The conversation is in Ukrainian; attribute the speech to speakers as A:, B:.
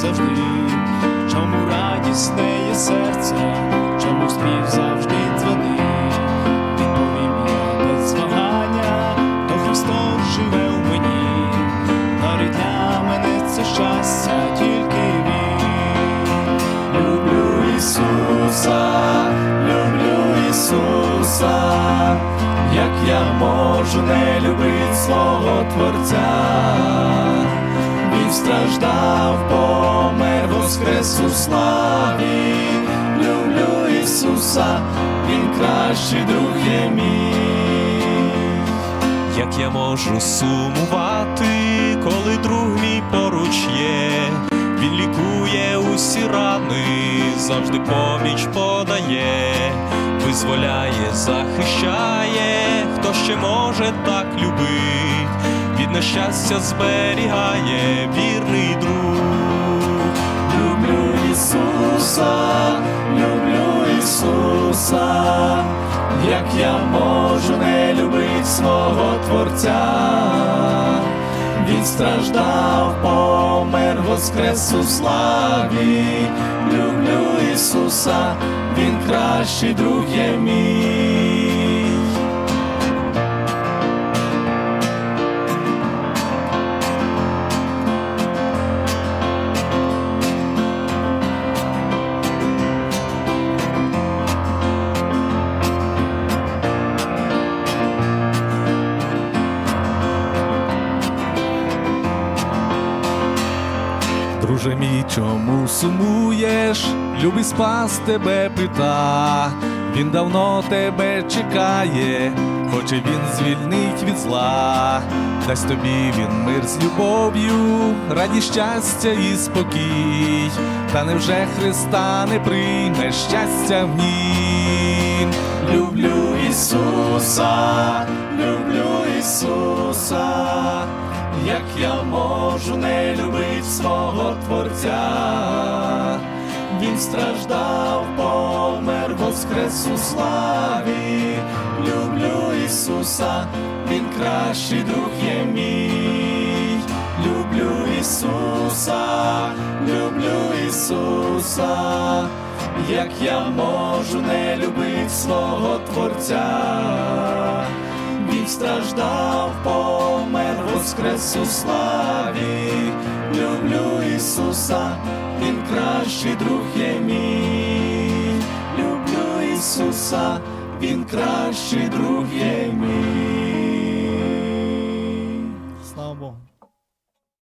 A: завжди, чому радісне є серце, чому спів завжди дзвони, відповім я без змагання, то Христос живе в мені, дарить для мене це щастя, тільки він. Люблю Ісуса, люблю Ісуса, як я можу не любити свого Творця. Він страждав, помер, воскрес у славі. Люблю Ісуса, Він кращий друг є мій.
B: Як я можу сумувати, коли друг мій поруч є, він лікує усі рани, завжди поміч подає, визволяє, захищає, хто ще може так любить, від нещастя зберігає вірний друг.
A: Люблю Ісуса, люблю Ісуса, як я можу не любити свого Творця. Він страждав, помер, воскрес у славі. Люблю Ісуса, Він кращий друг є мій.
C: Друже мій, чому сумуєш? Любий спас тебе пита, він давно тебе чекає, хоче він звільнить від зла, дасть тобі він мир з любов'ю, раді щастя і спокій, та невже Христа не прийме щастя в нім?
A: Люблю Ісуса, люблю Ісуса, як я можу не любити свого Творця. Він страждав, помер, воскрес у славі. Люблю Ісуса, Він кращий друг є мій. Люблю Ісуса, люблю Ісуса, як я можу не любити свого Творця. Він страждав, помер, воскрес у славі. Люблю Ісуса, Він кращий друг є мій. Люблю Ісуса, Він кращий друг є мій. Слава Богу.